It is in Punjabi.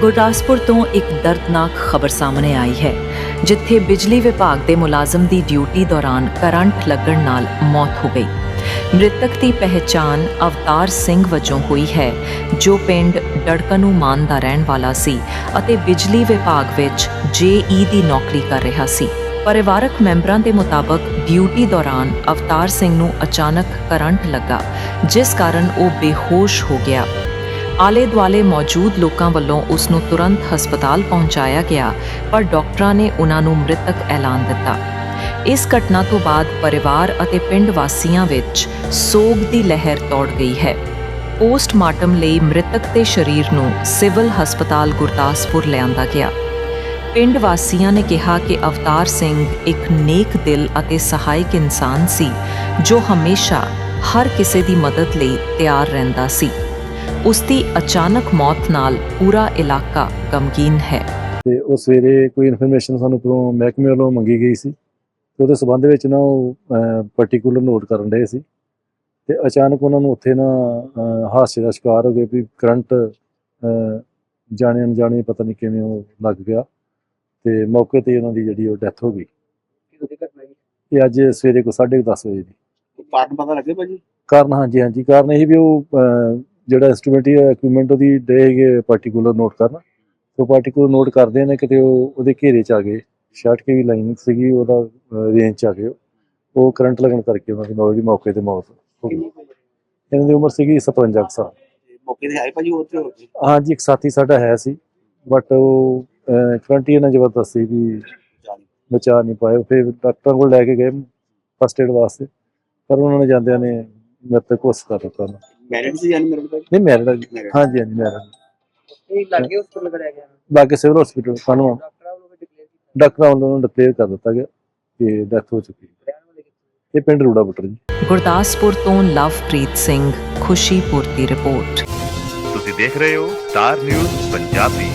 ਗੁਰਦਾਸਪੁਰ ਤੋਂ ਇੱਕ ਦਰਦਨਾਕ ਖਬਰ ਸਾਹਮਣੇ ਆਈ ਹੈ, ਜਿੱਥੇ ਬਿਜਲੀ ਵਿਭਾਗ ਦੇ ਮੁਲਾਜ਼ਮ ਦੀ ਡਿਊਟੀ ਦੌਰਾਨ ਕਰੰਟ ਲੱਗਣ ਨਾਲ ਮੌਤ ਹੋ ਗਈ। ਮ੍ਰਿਤਕ ਦੀ ਪਹਿਚਾਣ ਅਵਤਾਰ ਸਿੰਘ ਵਜੋਂ ਹੋਈ ਹੈ, ਜੋ ਪਿੰਡ ਡੜਕਨੂ ਮਾਨ ਦਾ ਰਹਿਣ ਵਾਲਾ ਸੀ ਅਤੇ ਬਿਜਲੀ ਵਿਭਾਗ ਵਿੱਚ ਜੇਈ ਦੀ ਨੌਕਰੀ ਕਰ ਰਿਹਾ ਸੀ। ਪਰਿਵਾਰਕ ਮੈਂਬਰਾਂ ਦੇ ਮੁਤਾਬਕ ਡਿਊਟੀ ਦੌਰਾਨ ਅਵਤਾਰ ਸਿੰਘ ਨੂੰ ਅਚਾਨਕ ਕਰੰਟ ਲੱਗਾ, ਜਿਸ ਕਾਰਨ ਉਹ ਬੇਹੋਸ਼ ਹੋ ਗਿਆ। ਆਲੇ ਦੁਆਲੇ ਮੌਜੂਦ ਲੋਕਾਂ ਵੱਲੋਂ ਉਸ ਨੂੰ ਤੁਰੰਤ ਹਸਪਤਾਲ ਪਹੁੰਚਾਇਆ ਗਿਆ, ਪਰ ਡਾਕਟਰਾਂ ਨੇ ਉਹਨਾਂ ਨੂੰ ਮ੍ਰਿਤਕ ਐਲਾਨ ਦਿੱਤਾ। ਇਸ ਘਟਨਾ ਤੋਂ ਬਾਅਦ ਪਰਿਵਾਰ ਅਤੇ ਪਿੰਡ ਵਾਸੀਆਂ ਵਿੱਚ ਸੋਗ ਦੀ ਲਹਿਰ ਦੌੜ ਗਈ ਹੈ। ਪੋਸਟਮਾਰਟਮ ਲਈ ਮ੍ਰਿਤਕ ਦੇ ਸਰੀਰ ਨੂੰ ਸਿਵਲ ਹਸਪਤਾਲ ਗੁਰਦਾਸਪੁਰ ਲਿਆਂਦਾ ਗਿਆ। ਪਿੰਡ ਵਾਸੀਆਂ ਨੇ ਕਿਹਾ ਕਿ ਅਵਤਾਰ ਸਿੰਘ ਇੱਕ ਨੇਕ ਦਿਲ ਅਤੇ ਸਹਾਇਕ ਇਨਸਾਨ ਸੀ, ਜੋ ਹਮੇਸ਼ਾ ਹਰ ਕਿਸੇ ਦੀ ਮਦਦ ਲਈ ਤਿਆਰ ਰਹਿੰਦਾ ਸੀ। ਉਸ ਦੀ ਅਚਾਨਕ ਮੌਤ ਨਾਲ ਪੂਰਾ ਇਲਾਕਾ ਗਮਗੀਨ ਹੈ। ਤੇ ਉਹ ਸਵੇਰੇ ਕੋਈ ਇਨਫੋਰਮੇਸ਼ਨ ਸਾਨੂੰ ਉੱਪਰੋਂ ਮਹਿਕਮੇ ਵੱਲੋਂ ਮੰਗੀ ਗਈ ਸੀ। ਤੇ ਉਹਦੇ ਸਬੰਧ ਵਿੱਚ ਨਾ ਉਹ ਪਾਰਟਿਕੂਲਰ ਨੋਟ ਕਰਨ ਰਹੇ ਸੀ। ਤੇ ਅਚਾਨਕ ਉਹਨਾਂ ਨੂੰ ਉੱਥੇ ਨਾ ਹਾਦਸੇ ਦਾ ਸ਼ਿਕਾਰ ਹੋ ਗਏ ਵੀ ਕਰੰਟ ਜਾਣੇ ਅਣਜਾਣੇ ਪਤਾ ਨਹੀਂ ਕਿਵੇਂ ਉਹ ਲੱਗ ਗਿਆ ਤੇ ਮੌਕੇ ਤੇ ਉਹਨਾਂ ਦੀ ਜਿਹੜੀ ਉਹ ਡੈਥ ਹੋ ਗਈ। ਇਹ ਅੱਜ ਸਵੇਰੇ ਕੋ 10:30 ਵਜੇ ਦੀ। ਕਾਰਨ ਪਤਾ ਲੱਗੇ ਭਾਜੀ? ਕਾਰਨ ਹਾਂਜੀ ਹਾਂਜੀ। ਕਾਰਨ ਇਹ ਵੀ ਉਹ ਜਿਹੜਾ ਇੰਸਟਰੂਮੈਂਟ ਇਕਵਿਪਮੈਂਟ ਉਹਦੀ ਡੇ ਹੈਗੇ ਪਾਰਟਿਕੂਲਰ ਨੋਟ ਕਰਨ। ਉਹ ਪਾਰਟਿਕੂਲਰ ਨੋਟ ਕਰਦੇ ਨੇ ਕਿਤੇ ਉਹ ਉਹਦੇ ਘੇਰੇ ਚ ਆ ਗਏ। 60 ਕੇ ਵੀ ਲਾਈਨ ਸੀਗੀ ਉਹਦਾ ਰੇਂਜ ਚ ਆ ਗਏ ਉਹ। ਕਰੰਟ ਲੱਗਣ ਕਰਕੇ ਉਹਨਾਂ ਦੀ ਮੌਤ ਦੀ ਮੌਕੇ ਤੇ ਮੌਤ ਹੋ ਗਈ। ਸੀ? ਇਹਨਾਂ ਦੀ ਉਮਰ ਸੀਗੀ 57 ਕੁ ਸਾਲ। ਮੌਕੇ ਤੇ ਆਏ ਭਾਜੀ ਉੱਥੇ ਹਾਂਜੀ ਇੱਕ ਸਾਥੀ ਸਾਡਾ ਹੈ ਸੀ ਬਟ ਉਹ ਕਰੰਟ ਇਹਨਾਂ ਜ਼ਬਰਦਸਤ ਸੀ ਵੀ ਬਚਾ ਨਹੀਂ ਪਾਏ। ਫਿਰ ਡਾਕਟਰ ਕੋਲ ਲੈ ਕੇ ਗਏ ਫਸਟ ਏਡ ਵਾਸਤੇ। ਪਰ ਉਹਨਾਂ ਨੇ ਜਾਂਦਿਆਂ ਨੇ ਮੇਰੇ ਤੇ ਕੋਸ ਕਰ ਦਿੱਤਾ। ਮੈਰਿਡ ਸੀ ਜਾਨੀ ਮੇਰੇ ਭਾਜੀ ਨਹੀਂ ਮੈਰਿਡ। ਹਾਂਜੀ ਹਾਂਜੀ ਮੈਰਿਡ ਇਹ ਲੱਗੇ ਹਸਪਤਾਲ ਕਰਿਆ ਗਿਆ। ਬਾਕੀ ਸਿਵਲ ਹਸਪੀਟਲ ਸਾਨੂੰ ਡਾਕਟਰਾਂ ਵੱਲੋਂ ਡਿਕਲੇਅਰ ਕੀਤਾ। ਡਾਕਟਰਾਂ ਵੱਲੋਂ ਉਹਨੂੰ ਡਿਕਲੇਅਰ ਕਰ ਦਿੱਤਾ ਗਿਆ ਕਿ ਡੈਥ ਹੋ ਚੁੱਕੀ ਹੈ। ਇਹ ਪਿੰਡ ਰੂੜਾ ਬੁੱਟਰ ਜੀ। ਗੁਰਦਾਸਪੁਰ ਤੋਂ ਲਵਪ੍ਰੀਤ ਸਿੰਘ ਖੁਸ਼ੀਪੁਰ ਦੀ ਰਿਪੋਰਟ। ਤੁਸੀਂ ਦੇਖ ਰਹੇ ਹੋ ਸਟਾਰ ਨਿਊਜ਼ ਪੰਜਾਬੀ।